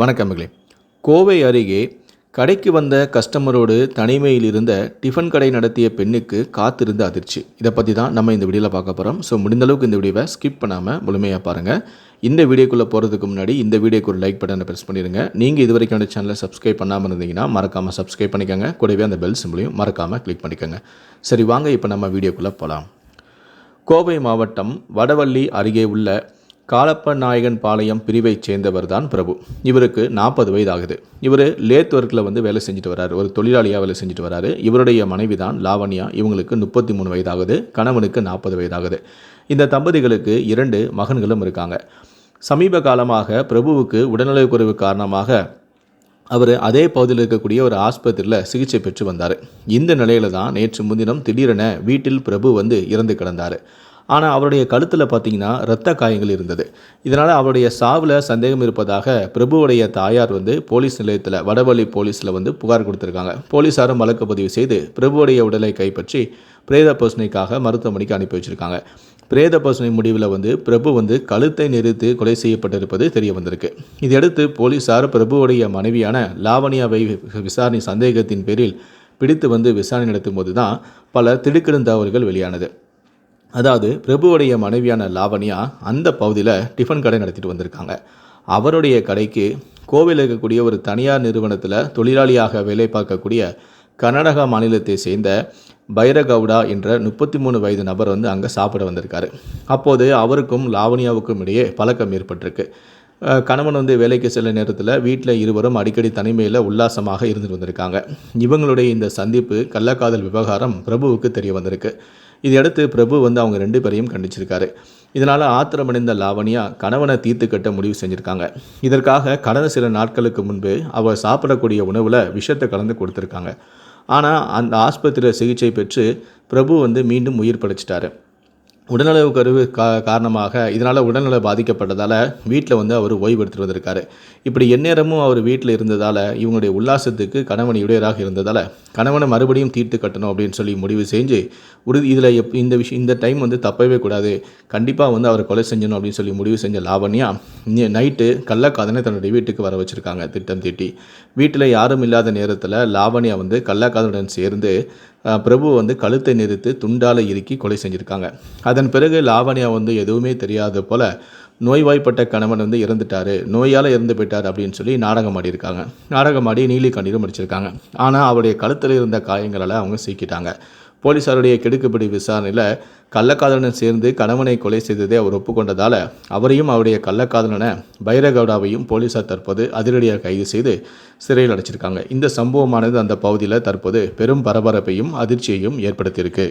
வணக்கமிகளே கோவை அருகே கடைக்கு வந்த கஸ்டமரோடு தனிமையில் இருந்த டிஃபன் கடை நடத்திய பெண்ணுக்கு காத்திருந்த அதிர்ச்சி. இதை பற்றி தான் நம்ம இந்த வீடியோவில் பார்க்க போகிறோம் ஸோ முடிந்தளவுக்கு இந்த வீடியோவை ஸ்கிப் பண்ணாமல் முழுமையாக பாருங்கள் இந்த வீடியோக்குள்ளே போகிறதுக்கு முன்னாடி இந்த வீடியோக்கு ஒரு லைக் பட்டனை ப்ரெஸ் பண்ணிடுங்க நீங்கள் இது வரைக்கும் அந்த சேனலை சப்ஸ்கிரைப் பண்ணாமல் இருந்தீங்கன்னா மறக்காமல் சப்ஸ்கிரைப் பண்ணிக்கோங்க. கூடவே அந்த பெல் சிம்பிளையும் மறக்காமல் கிளிக் பண்ணிக்கோங்க. சரி வாங்க இப்போ நம்ம வீடியோக்குள்ளே போகலாம் கோவை மாவட்டம் வடவள்ளி அருகே உள்ள காலப்ப நாயகன் பாளையம் பிரிவைச் சேர்ந்தவர் தான் பிரபு. இவருக்கு நாற்பது வயது ஆகுது இவர் லேத் ஒர்க்கில் வந்து வேலை செஞ்சுட்டு வராரு. ஒரு தொழிலாளியாக வேலை செஞ்சுட்டு வராரு. இவருடைய மனைவி தான் லாவண்யா. இவங்களுக்கு முப்பத்தி மூணு வயதாகுது. கணவனுக்கு நாற்பது வயதாகுது. இந்த தம்பதிகளுக்கு இரண்டு மகன்களும் இருக்காங்க. சமீப காலமாக பிரபுவுக்கு உடல்நலக்குறைவு காரணமாக அவர் அதே பகுதியில் இருக்கக்கூடிய ஒரு ஆஸ்பத்திரியில் சிகிச்சை பெற்று வந்தார். இந்த நிலையில தான் நேற்று முன்தினம் திடீரென வீட்டில் பிரபு வந்து இறந்து கிடந்தார். ஆனால் அவருடைய கழுத்தில் பார்த்தீங்கன்னா இரத்த காயங்கள் இருந்தது. இதனால் அவருடைய சாவில் சந்தேகம் இருப்பதாக பிரபுவுடைய தாயார் வந்து போலீஸ் நிலையத்தில் வடவள்ளி போலீஸில் வந்து புகார் கொடுத்துருக்காங்க. போலீஸாரும் வழக்கு பதிவு செய்து பிரபுவுடைய உடலை கைப்பற்றி பிரேத பரிசோதனைக்காக மருத்துவமனைக்கு அனுப்பி வச்சிருக்காங்க. பிரேத பரிசோதனை முடிவில் வந்து பிரபு வந்து கழுத்தை நெரித்து கொலை செய்யப்பட்டிருப்பது தெரிய வந்திருக்கு. இதையடுத்து போலீசார் பிரபுவுடைய மனைவியான லாவணியாவை விசாரணை சந்தேகத்தின் பேரில் பிடித்து வந்து விசாரணை நடத்தும் போது தான் பல திடுக்கிடும் தகவல்கள் வெளியானது. அதாவது பிரபுவுடைய மனைவியான லாவண்யா அந்த பகுதியில் டிஃபன் கடை நடத்திட்டு வந்திருக்காங்க. அவருடைய கடைக்கு கோவையில் இருக்கக்கூடிய ஒரு தனியார் நிறுவனத்தில் தொழிலாளியாக வேலை பார்க்கக்கூடிய கர்நாடகா மாநிலத்தை சேர்ந்த பைரகவுடா என்ற முப்பத்தி மூணு வயது நபர் வந்து அங்கே சாப்பிட வந்திருக்காரு. அப்போது அவருக்கும் லாவணியாவுக்கும் இடையே பழக்கம் ஏற்பட்டிருக்கு. கணவன் வந்து வேலைக்கு செல்ல நேரத்தில் வீட்டில் இருவரும் அடிக்கடி தனிமையில் உல்லாசமாக இருந்துட்டு வந்திருக்காங்க. இவங்களுடைய இந்த சந்திப்பு கள்ளக்காதல் விவகாரம் பிரபுவுக்கு தெரிய வந்திருக்கு. இதையடுத்து பிரபு வந்து அவங்க ரெண்டு பேரையும் கண்டிச்சிருக்காரு. இதனால் ஆத்திரமடைந்த லாவணியா கணவனை தீர்த்து கட்ட முடிவு செஞ்சுருக்காங்க. இதற்காக கடந்த சில நாட்களுக்கு முன்பு அவர் சாப்பிடக்கூடிய உணவில் விஷத்தை கலந்து கொடுத்துருக்காங்க. ஆனால் அந்த ஆஸ்பத்திரியில் சிகிச்சை பெற்று பிரபு வந்து மீண்டும் உயிர் படைச்சிட்டாரு உடல்நலவு கருவு கா காரணமாக இதனால் உடல்நல பாதிக்கப்பட்டதால் வீட்டில் வந்து அவர் ஓய்வு எடுத்துகிட்டு வந்திருக்காரு. இப்படி எந்நேரமும் அவர் வீட்டில் இருந்ததால் இவங்களுடைய உல்லாசத்துக்கு கணவன் இடையராக இருந்ததால் கணவனை மறுபடியும் தீர்த்து கட்டணும் அப்படின்னு சொல்லி முடிவு செஞ்சு உறுதி இதில் எப் இந்த விஷயம் இந்த டைம் வந்து தப்பவே கூடாது. கண்டிப்பாக வந்து அவர் கொலை செஞ்சணும் அப்படின்னு சொல்லி முடிவு செஞ்ச லாவண்யா நைட்டு கள்ளக்காதனை தன்னுடைய வீட்டுக்கு வர வச்சுருக்காங்க திட்டம் தீட்டி. வீட்டில் யாரும் இல்லாத நேரத்தில் லாவண்யா வந்து கள்ளக்காதனுடன் சேர்ந்து பிரபு வந்து கழுத்தை நிறுத்து துண்டால இறுக்கி கொலை செஞ்சுருக்காங்க. அதன் பிறகு லாவண்யா வந்து எதுவுமே தெரியாத போல நோய்வாய்ப்பட்ட கணவன் வந்து இறந்துட்டாரு. நோயால் இறந்து போயிட்டார் அப்படின்னு சொல்லி நாடகம் ஆடியிருக்காங்க. நாடகம் ஆடி நீலி கண்ணீரும் அடிச்சிருக்காங்க. ஆனால் அவருடைய கழுத்தில் இருந்த காயங்களால் அவங்க சீக்கிட்டாங்க. போலீசாருடைய கெடுக்குப்படி விசாரணையில் கள்ளக்காதலனுடன் சேர்ந்து கணவனை கொலை செய்ததை அவர் ஒப்புக்கொண்டதால் அவரையும் அவருடைய கள்ளக்காதலனை பைரகவுடாவையும் போலீசார் தற்போது அதிரடியாக கைது செய்து சிறையில் அடைச்சிருக்காங்க. இந்த சம்பவமானது அந்த பகுதியில் தற்போது பெரும் பரபரப்பையும் அதிர்ச்சியையும் ஏற்படுத்தியிருக்கு.